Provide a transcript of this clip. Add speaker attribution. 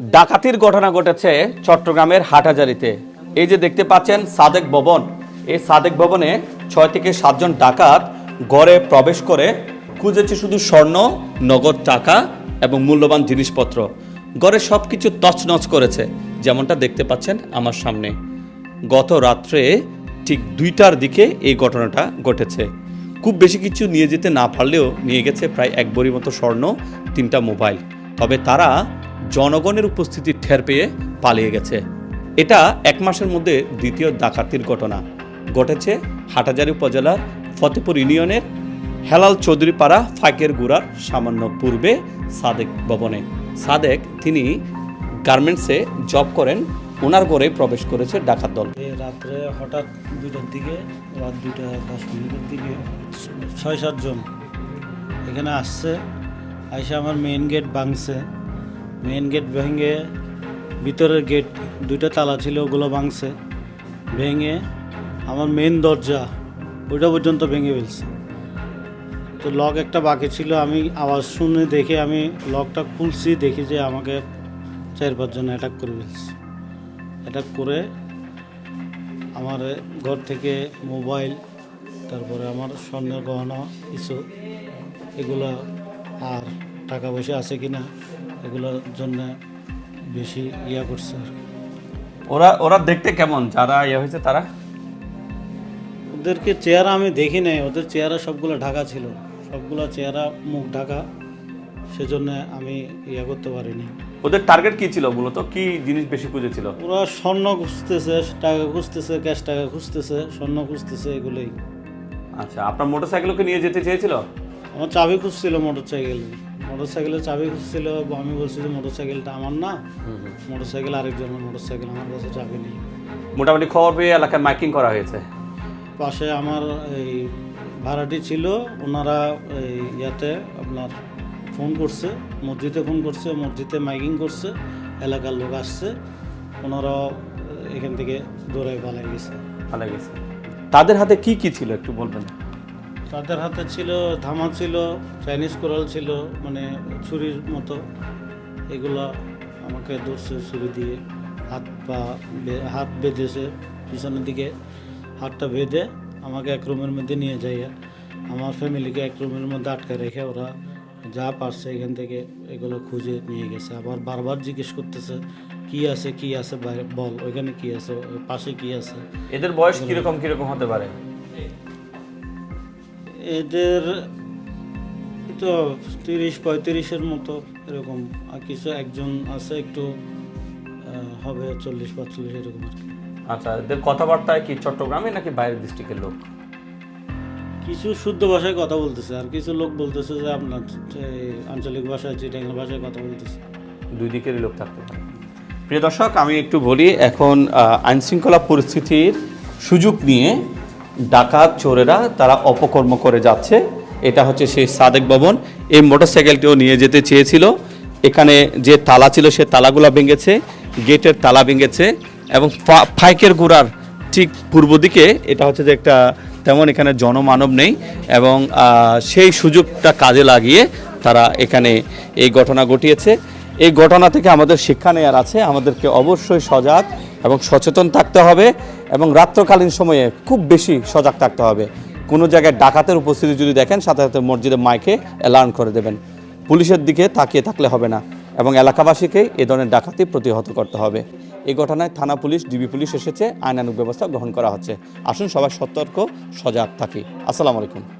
Speaker 1: ডাকাতির ঘটনা ঘটেছে চট্টগ্রামের হাটহাজারিতে। এই যে দেখতে পাচ্ছেন সাদেক ভবন, এই সাদেক ভবনে ছয় থেকে সাতজন ডাকাত ঘরে প্রবেশ করে। খুঁজেছে শুধু স্বর্ণ, নগদ টাকা এবং মূল্যবান জিনিসপত্র। ঘরে সব কিছু তছনছ করেছে, যেমনটা দেখতে পাচ্ছেন আমার সামনে। গত রাত্রে ঠিক দুইটার দিকে এই ঘটনাটা ঘটেছে। খুব বেশি কিছু নিয়ে যেতে না পারলেও নিয়ে গেছে প্রায় এক বড়ি মতো স্বর্ণ, তিনটা মোবাইল। তবে তারা জনগণের উপস্থিতি ঠের পেয়ে পালিয়ে গেছে। এটা এক মাসের মধ্যে দ্বিতীয় ডাকাতির ঘটনা। ঘটেছে হাটাজারি উপজেলার ফতেপুর ইউনিয়নের হেলাল চৌধুরীপাড়া ফাঁকের গুড়ার সামান্য পূর্বে সাদেক ভবনে। সাদেক, তিনি গার্মেন্টসে জব করেন, ওনার ঘরে প্রবেশ করেছে ডাকাত দল।
Speaker 2: রাত্রে হঠাৎ দুইটার দিকে, রাত দুইটা দশ মিনিটের দিকে ছয় সাতজন এখানে আসছে, আইসে আমার মেইন গেট ভাঙছে। মেইন গেট ভেঙে ভিতরের গেট দুইটা তালা ছিল, ওগুলো ভাঙছে। ভেঙে আমার মেইন দরজা ওইটা পর্যন্ত ভেঙে ফেলছে। তো লক একটা বাকি ছিল, আমি আওয়াজ শুনে দেখে আমি লকটা খুলছি, দেখি যে আমাকে চার পাঁচজন অ্যাটাক করে ফেলছে। অ্যাটাক করে আমার ঘর থেকে মোবাইল তারপরে আমার স্বর্ণের গহনা, কিছু, এগুলো আর টাকা পয়সা আছে কি না এগুলোর জন্য বেশি ইয়া করছে আর
Speaker 1: ওরা ওরা দেখতে কেমন? যারা ইয়ে হয়েছে তারা?
Speaker 2: ওদেরকে চেহারা আমি দেখি নাই। ওদের চেহারা সবগুলো ঢাকা ছিল। সবগুলো চেহারা মুখ ঢাকা। সেজন্য আমি ইয়া করতে পারিনি।
Speaker 1: ওদের টার্গেট কি ছিল মূলত? কি জিনিস বেশি খুঁজেছিল?
Speaker 2: ওরা স্বর্ণ খুঁজতেছে টাকা খুঁজতেছে ক্যাশ টাকা খুঁজতেছে স্বর্ণ খুঁজতেছে এগুলোই।
Speaker 1: আচ্ছা আপনার মোটরসাইকেলকে নিয়ে যেতে চেয়েছিল?
Speaker 2: আমার চাবি খুঁজছিল মোটর সাইকেল মোটর সাইকেলের চাবি খুঁজছিল আমি বলছি যে মোটর সাইকেলটা আমার না। মোটর সাইকেল আরেকজনের মোটর সাইকেল আমার কাছে চাবি নেই।
Speaker 1: মোটামুটি খবর পেয়ে এলাকায় মাইকিং করা হয়েছে?
Speaker 2: পাশে আমার এই ভাড়াটি ছিল ওনারা এই ইয়াতে আপনার ফোন করছে মসজিদে ফোন করছে মসজিদে মাইকিং করছে এলাকার লোক আসছে ওনারা এখান থেকে দৌড়াই পালাই গেছে।
Speaker 1: ভালো গেছে। তাদের হাতে কি কি ছিল একটু বলবেন?
Speaker 2: তাদের হাতে ছিল ধামা ছিল চাইনিজ কোরাল ছিল মানে ছুরির মতো। এগুলো আমাকে ধরছে ছুরি দিয়ে হাত পা হাত বেঁধেছে পিছনের দিকে। হাতটা বেঁধে আমাকে এক রুমের মধ্যে নিয়ে যাইয়া আমার ফ্যামিলিকে এক রুমের মধ্যে আটকে রেখে ওরা যা পারছে এখান থেকে এগুলো খুঁজে নিয়ে গেছে। আবার বারবার জিজ্ঞেস করতেছে কি আছে কি আছে বল ওইখানে কি আছে পাশে কি আছে?
Speaker 1: এদের বয়স কীরকম কীরকম হতে পারে?
Speaker 2: এদের তো তিরিশ পঁয়ত্রিশের মতো এরকম। আর কিছু একজন আছে একটু হবে চল্লিশ পাঁচচল্লিশ এরকম আর কি।
Speaker 1: আচ্ছা এদের কথাবার্তায় কি চট্টগ্রামে নাকি বাইরের ডিস্ট্রিক্টের লোক?
Speaker 2: কিছু শুদ্ধ ভাষায় কথা বলতেছে আর কিছু লোক বলতেছে যে আপনার আঞ্চলিক ভাষায় যে চিটাঙ্গা ভাষায় কথা বলতেছে।
Speaker 1: দুই দিকেরই লোক থাকতে পারে। প্রিয় দর্শক আমি একটু বলি এখন আইনশৃঙ্খলা পরিস্থিতির সুযোগ নিয়ে ডাকাত চোরেরা তারা অপকর্ম করে যাচ্ছে। এটা হচ্ছে সেই সাদেক ভবন। এই মোটরসাইকেলটিও নিয়ে যেতে চেয়েছিল। এখানে যে তালা ছিল, সে তালাগুলা ভেঙেছে, গেটের তালা ভেঙেছে এবং ফাইকের গুড়ার ঠিক পূর্ব দিকে এটা হচ্ছে যে একটা তেমন এখানে জনমানব নেই এবং সেই সুযোগটা কাজে লাগিয়ে তারা এখানে এই ঘটনা ঘটিয়েছে। এই ঘটনা থেকে আমাদের শিক্ষা নেওয়ার আছে। আমাদেরকে অবশ্যই সজাগ এবং সচেতন থাকতে হবে এবং রাত্রকালীন সময়ে খুব বেশি সজাগ থাকতে হবে। কোনো জায়গায় ডাকাতের উপস্থিতি যদি দেখেন, সাথে সাথে মসজিদে মাইকে অ্যালার্ন করে দেবেন। পুলিশের দিকে তাকিয়ে থাকলে হবে না এবং এলাকাবাসীকে এ ধরনের ডাকাতি প্রতিহত করতে হবে। এই ঘটনায় থানা পুলিশ, ডিবি পুলিশ এসেছে, আইনানুগ ব্যবস্থা গ্রহণ করা হচ্ছে। আসুন সবাই সতর্ক, সজাগ থাকি। আসসালামু আলাইকুম।